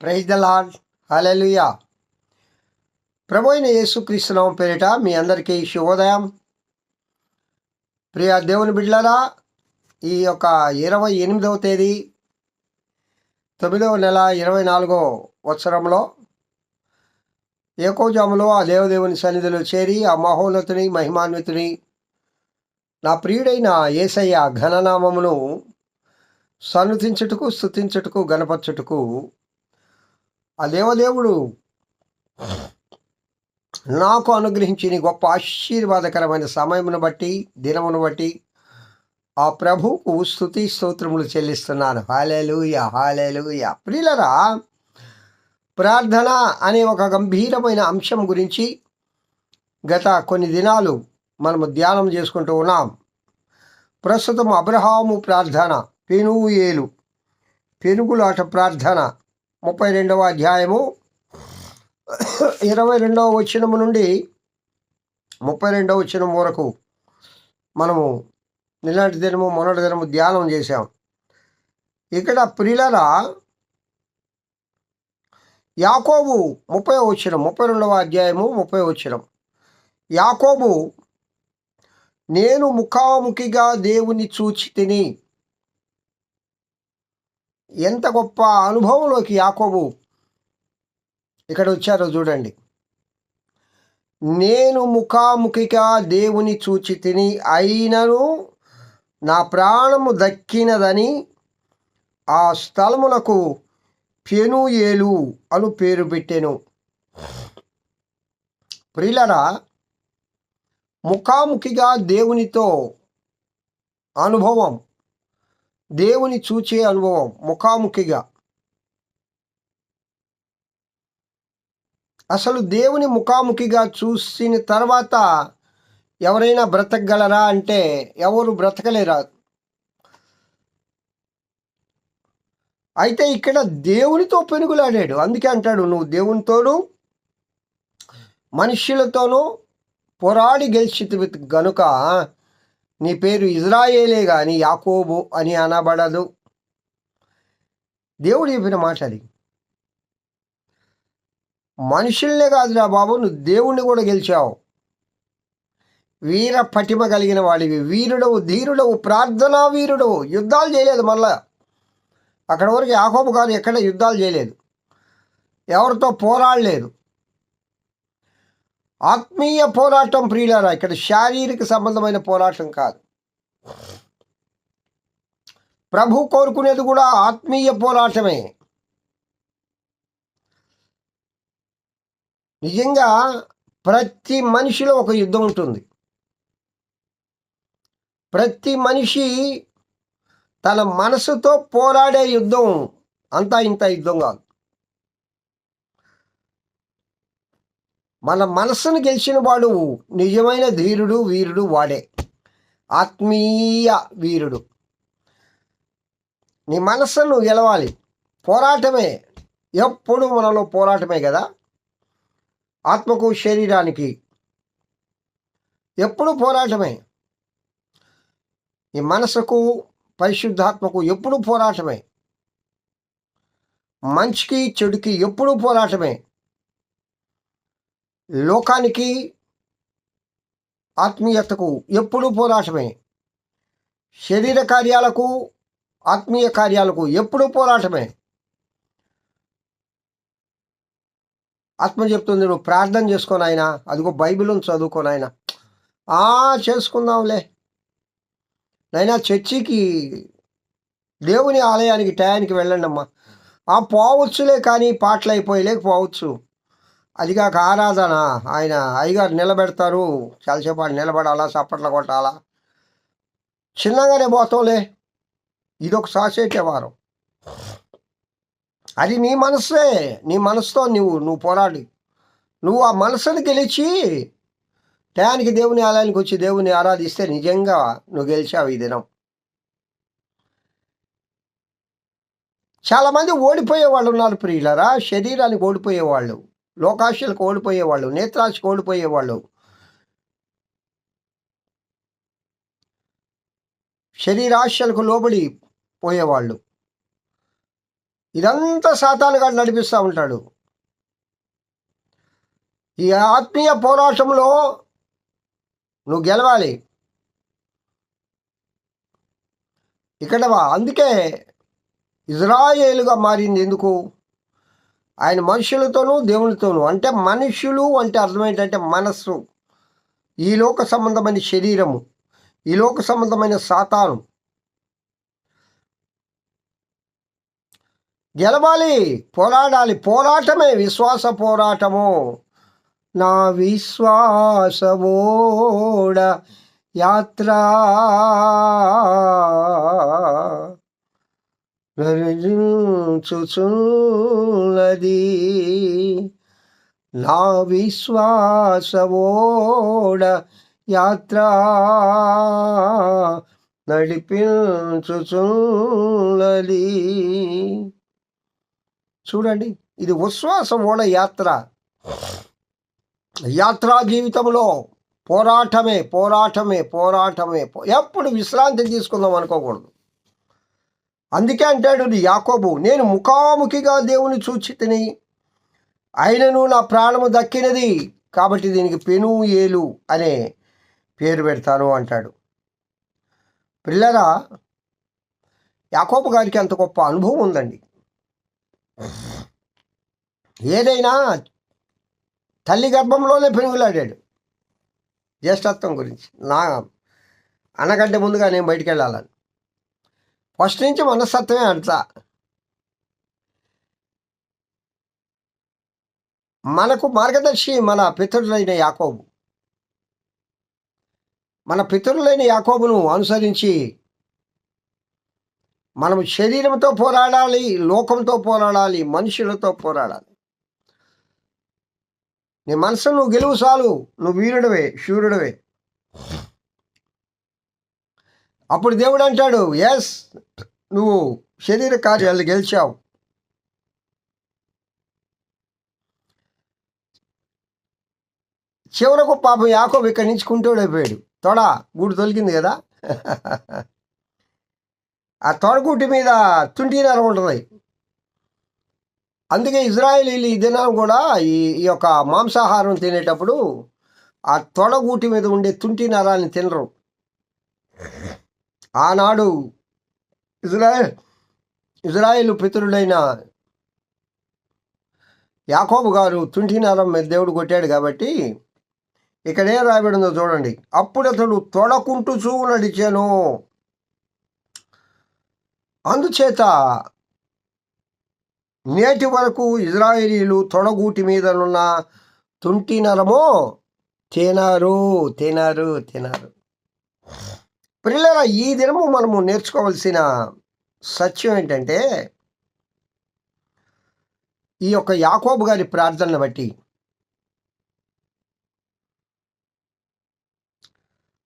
Praise the lord hallelujah ప్రభు అయిన యేసుక్రీస్తునామం పేరిట మీ అందరికీ శుభోదయం. ప్రియ దేవుని బిడ్డలరా ఈ యొక్క ఇరవై ఎనిమిదవ తేదీ తొమ్మిదవ నెల ఇరవై నాలుగో వత్సరంలో ఏకోజాములో ఆ దేవదేవుని సన్నిధిలో చేరి ఆ మహోన్నతుని మహిమాన్వితుని నా ప్రియుడైన ఏసయ్య ఘననామమును సన్నుతించుటకు స్థుతించుటకు గణపరచుటకు ఆ దేవదేవుడు నాకు అనుగ్రహించిన నీ గొప్ప ఆశీర్వాదకరమైన సమయమును బట్టి దినమును బట్టి ఆ ప్రభువుకు స్థుతి స్తోత్రములు చెల్లిస్తున్నాను. హాలేలుయ హాలేలుయ ప్రిలరా ప్రార్థన అనే ఒక గంభీరమైన అంశం గురించి గత కొన్ని దినాలు మనము ధ్యానం చేసుకుంటూ ఉన్నాం. ప్రస్తుతం అబ్రహాము ప్రార్థన పెనుయేలు పెనుగులాట ప్రార్థన ముప్పై రెండవ అధ్యాయము ఇరవై రెండవ వచనము నుండి ముప్పై రెండవ వచనం వరకు మనము నిన్నటి దినము మొన్నటి దినము ధ్యానం చేశాం. ఇక్కడ ప్రిలర యాకోబు ముప్పై వచ్చినం ముప్పై రెండవ అధ్యాయము ముప్పై వచ్చినం యాకోబు నేను ముఖాముఖిగా దేవుని చూచి తిని ఎంత గొప్ప అనుభవంలోకి యాకోబు ఇక్కడ వచ్చారో చూడండి. నేను ముఖాముఖిగా దేవుని చూచి తిని అయినను నా ప్రాణము దక్కినదని ఆ స్థలమునకు పెనుయేలు అను పేరు పెట్టాను. ప్రిలరా ముఖాముఖిగా దేవునితో అనుభవం దేవుని చూచే అనుభవం ముఖాముఖిగా. అసలు దేవుని ముఖాముఖిగా చూసిన తర్వాత ఎవరైనా బ్రతకగలరా అంటే ఎవరు బ్రతకలేరా? అయితే ఇక్కడ దేవునితో పెనుగులాడాడు. అందుకే అంటాడు నువ్వు దేవునితోనూ మనుష్యులతోనూ పోరాడి గెలిచి గనుక నీ పేరు ఇజ్రాయేలే కానీ యాకోబు అని అనబడదు. దేవుడు చెప్పిన మాట అది. మనుషుల్నే కాదురా బాబు నువ్వు దేవుణ్ణి కూడా గెలిచావు. వీర పటిమ కలిగిన వాడివి. వీరుడవు ధీరుడవు ప్రార్థనా వీరుడవు. యుద్ధాలు చేయలేదు మళ్ళా. అక్కడ వరకు యాకోబు గారు ఎక్కడ యుద్ధాలు చేయలేదు. ఎవరితో పోరాడలేదు. ఆత్మీయ పోరాటం ప్రియులారా ఇక్కడ శారీరక సంబంధమైన పోరాటం కాదు. ప్రభు కోరుకునేది కూడా ఆత్మీయ పోరాటమే. నిజంగా ప్రతి మనిషిలో ఒక యుద్ధం ఉంటుంది. ప్రతి మనిషి తన మనసుతో పోరాడే యుద్ధం అంతా ఇంత యుద్ధం కాదు. మన మనస్సును గెలిచిన వాడు నిజమైన ధీరుడు వీరుడు వాడే. ఆత్మీయ వీరుడు. నీ మనస్సును గెలవాలి. పోరాటమే. ఎప్పుడు మనలో పోరాటమే కదా. ఆత్మకు శరీరానికి ఎప్పుడు పోరాటమే. ఈ మనసుకు పరిశుద్ధాత్మకు ఎప్పుడు పోరాటమే. మంచికి చెడుకి ఎప్పుడు పోరాటమే. లోకానికి ఆత్మీయతకు ఎప్పుడూ పోరాటమే. శరీర కార్యాలకు ఆత్మీయ కార్యాలకు ఎప్పుడూ పోరాటమే. ఆత్మ చెప్తుంది నువ్వు ప్రార్థన చేసుకొని ఆయన అదిగో బైబిల్ చదువుకోను ఆయన చేసుకుందాంలే. నైనా చర్చికి దేవుని ఆలయానికి టయానికి వెళ్ళండి అమ్మా ఆ పోవచ్చులే కానీ పాటలు అయిపోయి లేకపోవచ్చు అది కాక ఆరాధన. ఆయన అయ్యగారు నిలబెడతారు. చాలాసేపు నిలబడాలా చప్పట్లు కొట్టాలా? చిన్నగానే పోతాంలే ఇదొక సాసేటేవారం. అది నీ మనసే నీ మనసుతో నువ్వు నువ్వు పోరాడి. నువ్వు ఆ మనసుని గెలిచి టయానికి దేవుని ఆలయానికి వచ్చి దేవుని ఆరాధిస్తే నిజంగా నువ్వు గెలిచావు ఈ దినం. చాలామంది ఓడిపోయే వాళ్ళు ఉన్నారు ప్రియులరా. శరీరానికి ఓడిపోయేవాళ్ళు. లోకాశలకు ఓడిపోయేవాళ్ళు నేత్రాశకు ఓడిపోయేవాళ్ళు శరీరాశలకు లోబడి పోయేవాళ్ళు. ఇదంతా సాతానుగా నడిపిస్తూ ఉంటాడు. ఈ ఆత్మీయ పోరాటంలో నువ్వు గెలవాలి. ఇక్కడ అందుకే ఇజ్రాయేలుగా మారింది ఎందుకు? ఆయన మనుషులతోనూ దేవునితోనూ. అంటే మనుషులు అంటే అర్థం ఏంటంటే మనస్సు. ఈ లోక సంబంధమైన శరీరము. ఈ లోక సంబంధమైన సాతాను. గెలవాలి పోరాడాలి. పోరాటమే విశ్వాస పోరాటము. నా విశ్వాసవోడ యాత్ర. నడిచుచున్నది నా విశ్వాసవోడ యాత్ర నడిపించుచున్నది. చూడండి ఇది విశ్వాసం ఓడ యాత్ర. యాత్రా జీవితంలో పోరాటమే పోరాటమే పోరాటమే. ఎప్పుడు విశ్రాంతి తీసుకుందాం అనుకోకూడదు. అందుకే అంటాడు యాకోబు నేను ముఖాముఖిగా దేవుని చూచి తిని అయినను నా ప్రాణము దక్కినది కాబట్టి దీనికి పెను ఏలు అనే పేరు పెడతాను అంటాడు. పిల్లరా యాకోబు గారికి అంత గొప్ప అనుభవం ఉందండి. ఏదైనా తల్లి గర్భంలోనే పెనుగులాడాడు. జ్యేష్ఠత్వం గురించి. నా అనకంటే ముందుగా నేను బయటికి వెళ్ళాలని. ఫస్ట్ నుంచి మనస్తత్వమే అంతా మనకు మార్గదర్శి మన పితరులైన యాకోబు. మన పితరులైన యాకోబును అనుసరించి మనం శరీరంతో పోరాడాలి లోకంతో పోరాడాలి మనుషులతో పోరాడాలి. నీ మనసు నువ్వు గెలువు చాలు నువ్వు వీరుడవే శూరుడవే. అప్పుడు దేవుడు అంటాడు ఎస్ నువ్వు శరీర కార్యాలు గెలిచావు. చివరకు పాపం యాకోబు ఇక్కడి నుంచి కుంటోడైపోయాడు తొడ గూడు తొలిగింది కదా? ఆ తొడగూటి మీద తుంటినరం ఉంటుంది అందుకే ఇజ్రాయేలీలు ఈ దినం కూడా ఈ ఈ యొక్క మాంసాహారం తినేటప్పుడు ఆ తొడగూటి మీద ఉండే తుంటి నరాన్ని తినరు. ఆనాడు ఇజ్రాయెల్ ఇజ్రాయిల్ పితరుడైన యాకోబు గారు తుంటినారం మీద దేవుడు కొట్టాడు కాబట్టి ఇక్కడ ఏం రాయబడిందో చూడండి. అప్పుడు అతడు తొడకుంటూ చూ నడిచాను. అందుచేత నేటి వరకు ఇజ్రాయేలీలు తొడగూటి మీదనున్న తుంటి నరము తినారు తినారు తినారు. పిల్లల ఈ దినము మనము నేర్చుకోవాల్సిన సత్యం ఏంటంటే ఈ యొక్క యాకోబు గారి ప్రార్థనను బట్టి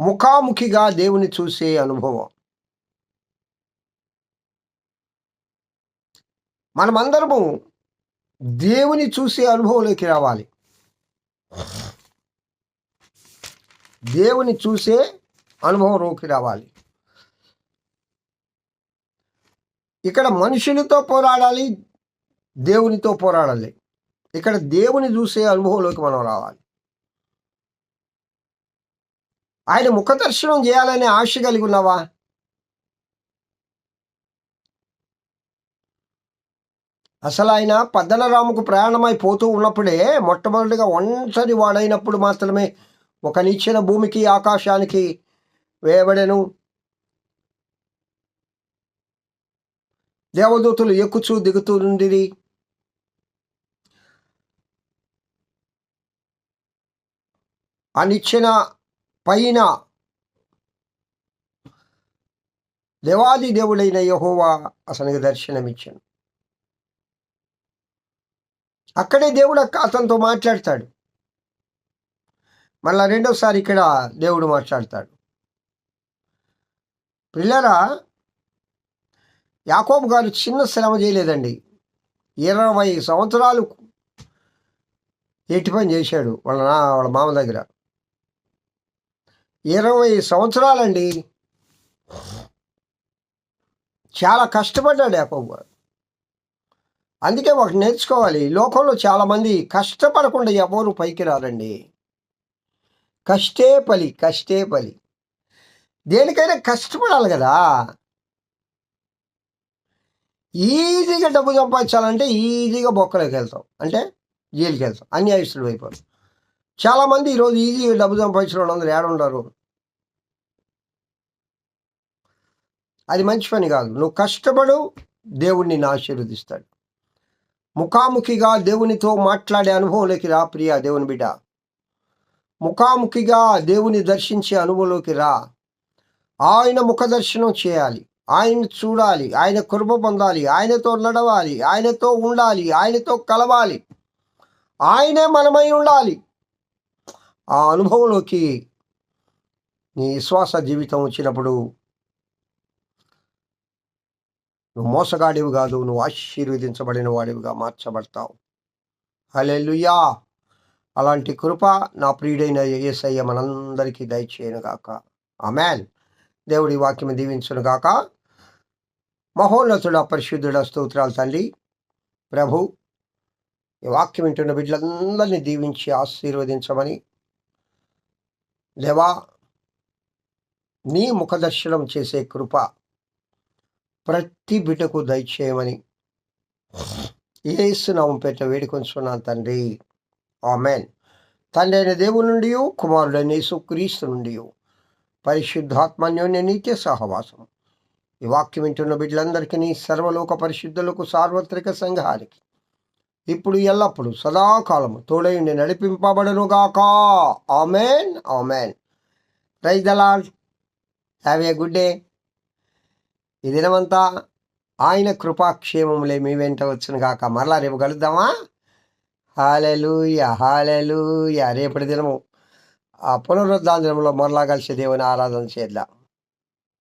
ముఖాముఖిగా దేవుని చూసే అనుభవం. మనమందరము దేవుని చూసే అనుభవంలోకి రావాలి. దేవుని చూసే అనుభవంలోకి రావాలి. ఇక్కడ మనుషులతో పోరాడాలి దేవునితో పోరాడాలి. ఇక్కడ దేవుని చూసే అనుభవంలోకి మనం రావాలి. ఆయన ముఖ దర్శనం చేయాలనే ఆశ కలిగి ఉన్నావా? అసలు ఆయన పద్దనరాముకు ప్రయాణమై పోతూ ఉన్నప్పుడే మొట్టమొదటిగా ఒంటరి వాడైనప్పుడు మాత్రమే ఒక నిచ్చిన భూమికి ఆకాశానికి వేయబడెను. దేవదూతలు ఎక్కుచూ దిగుతూ నుండిరి అనిచ్చిన పైన దేవాది దేవుడైన యహోవా అతనికి దర్శనమిచ్చాను. అక్కడే దేవుడు అతనితో మాట్లాడతాడు. మళ్ళా రెండోసారి ఇక్కడ దేవుడు మాట్లాడతాడు. పిల్లరా యాకోబు గారు చిన్న శ్రమ చేయలేదండి. ఇరవై సంవత్సరాలు ఎట్టి పని చేశాడు వాళ్ళ నా వాళ్ళ మామ దగ్గర. ఇరవై సంవత్సరాలండి. చాలా కష్టపడ్డాడు యాకోబు గారు. అందుకే ఒకటి నేర్చుకోవాలి. లోకంలో చాలామంది కష్టపడకుండా ఎవరు పైకి రారండి. కష్టే పలి కష్టే పలి. దేనికైనా కష్టపడాలి కదా. ఈజీగా డబ్బు సంపాదించాలంటే ఈజీగా బొక్కలోకి వెళ్తాం. అంటే జైలుకి వెళ్తాం. అన్యాయస్తులు అయిపోతాం. చాలామంది ఈరోజు ఈజీగా డబ్బు సంపాదించిన వాళ్ళందరూ ఏడుండరు అది మంచి పని కాదు. నువ్వు కష్టపడు దేవుణ్ణి ఆశీర్వదిస్తాడు. ముఖాముఖిగా దేవునితో మాట్లాడే అనుభవంలోకి రా ప్రియ దేవుని బిడ్డ. ముఖాముఖిగా దేవుని దర్శించే అనుభవంలోకి రా. ఆయన ముఖదర్శనం చేయాలి. ఆయన చూడాలి. ఆయన కృప పొందాలి. ఆయనతో నడవాలి. ఆయనతో ఉండాలి. ఆయనతో కలవాలి. ఆయనే మనమై ఉండాలి. ఆ అనుభవంలోకి నీ విశ్వాస జీవితం వచ్చినప్పుడు నువ్వు మోసగాడివి కాదు. నువ్వు ఆశీర్వదించబడిన వాడివిగా మార్చబడతావు. హల్లెలూయా! అలాంటి కృప నా ప్రియుడైన ఏసయ్య మనందరికీ దయచేయను గాక ఆమెన్. దేవుడి వాక్యం దీవించును గాక. మహోన్నతుడ పరిశుద్ధుడ స్తోత్రాలు తండ్రి ప్రభు ఈ వాక్యం వింటున్న బిడ్డలందరినీ దీవించి ఆశీర్వదించమని. దేవా నీ ముఖదర్శనం చేసే కృప ప్రతి బిడ్డకు దయచేయమని. ఏసునామం పెట్టిన వేడుకొంచున్నాను తండ్రి. ఆమెన్. తండ్రి అయిన దేవుడి నుండి కుమారుడైన యేసు క్రీస్తు నుండి పరిశుద్ధాత్మన్యోన్య నిత్య సహవాసం. ఈ వాక్యం వింటున్న బిడ్డలందరికీ సర్వలోక పరిశుద్ధులకు సార్వత్రిక సంఘానికి. ఇప్పుడు ఎల్లప్పుడు సదాకాలము తోడయుండి నడిపింపబడనుగాక. Amen amen. Praise the lord have a good day ఈ దినమంతా ఆయన కృపాక్షేమములే మీ వెంట వచ్చును గాక మరలా రేపు కలుద్దామా? హాలెలూయ హాలెలూయ రేపటి దినము ఆ పునరుద్ధాన మరలా కలిసి దేవుని ఆరాధన చేద్దాం